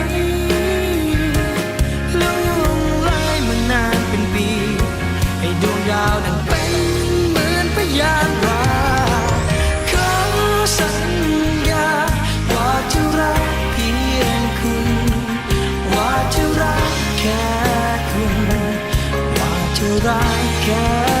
้ ยาวนั้นเป็นเหมือนพยานว่าขอสัญญาว่าจะรักเพียงคุณ ว่าจะรักแค่คุณ ว่าจะรักแค่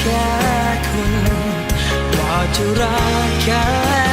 แค่คุณว่าจะรักแค่